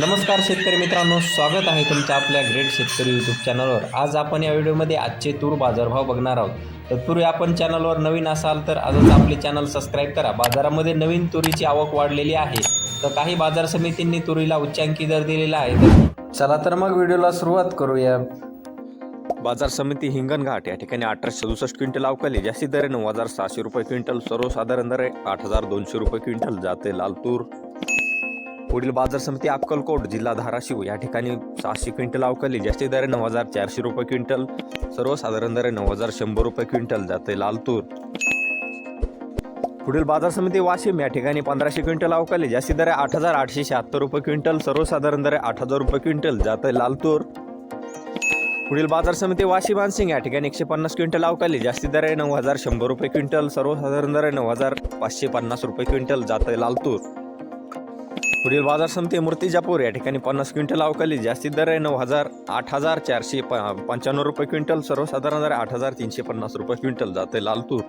नमस्कार शेतकरी मित्रांनो स्वागत आहे तुमचं आपल्या ग्रेट शेतकरी यूट्यूब चॅनलवर आज आपण या व्हिडिओमध्ये आजचे तूर बाजारभाव बघणार आहोत. तत्पूर्वी आपण चॅनलवर नवीन असाल तर आजच आपले चॅनल सबस्क्राईब करा. बाजारामध्ये नवीन तुरीची आवक वाढलेली आहे. तर काही बाजार समितींनी तुरीला उच्चांकी दर दिलेला आहे. तर चला तर मग व्हिडिओला सुरुवात करूया. बाजार समिती हिंगणघाट या ठिकाणी अठराशे सदुसष्ट क्विंटल अवकाली. जास्ती दर नऊ हजार सहाशे रुपये क्विंटल. सर्वसाधारण दर आठ हजार दोनशे रुपये क्विंटल. जाते लाल तूर. पुढील बाजार समिती अक्कलकोट जिल्हा धाराशिव. या ठिकाणी सहाशे क्विंटल अवकाली. जास्तीत दर नऊ हजार चारशे रुपये क्विंटल. सर्वसाधारण दर नऊ हजार शंभर रुपये क्विंटल. जाते लालतूर. पुढील बाजार समिती वाशिम. या ठिकाणी पंधराशे क्विंटल अवकाली. जास्तीत दर आठ हजार आठशे शहात्तर रुपये क्विंटल. सर्वसाधारण दर आठ हजार रुपये क्विंटल. जाते लालतूर. पुढील बाजार समिती वाशी मानसिंग या ठिकाणी एकशे पन्नास क्विंटल अवकाली. जास्ती दर आहे नऊ हजार शंभर रुपये क्विंटल. सर्वसाधारण दर आहे नऊ हजार पाचशे पन्नास रुपये क्विंटल. जात आहे लालतूर. पुढील बाजार समिती मूर्तिजापूर या ठिकाणी पन्नास क्विंटल अवकाली जास्तीत दर आहे नऊ हजार आठ हजार चारशे प पंच्याण्णव रुपये क्विंटल सर्वसाधारण दर आठ हजार तीनशे पन्नास रुपये क्विंटल जाते लालतूर.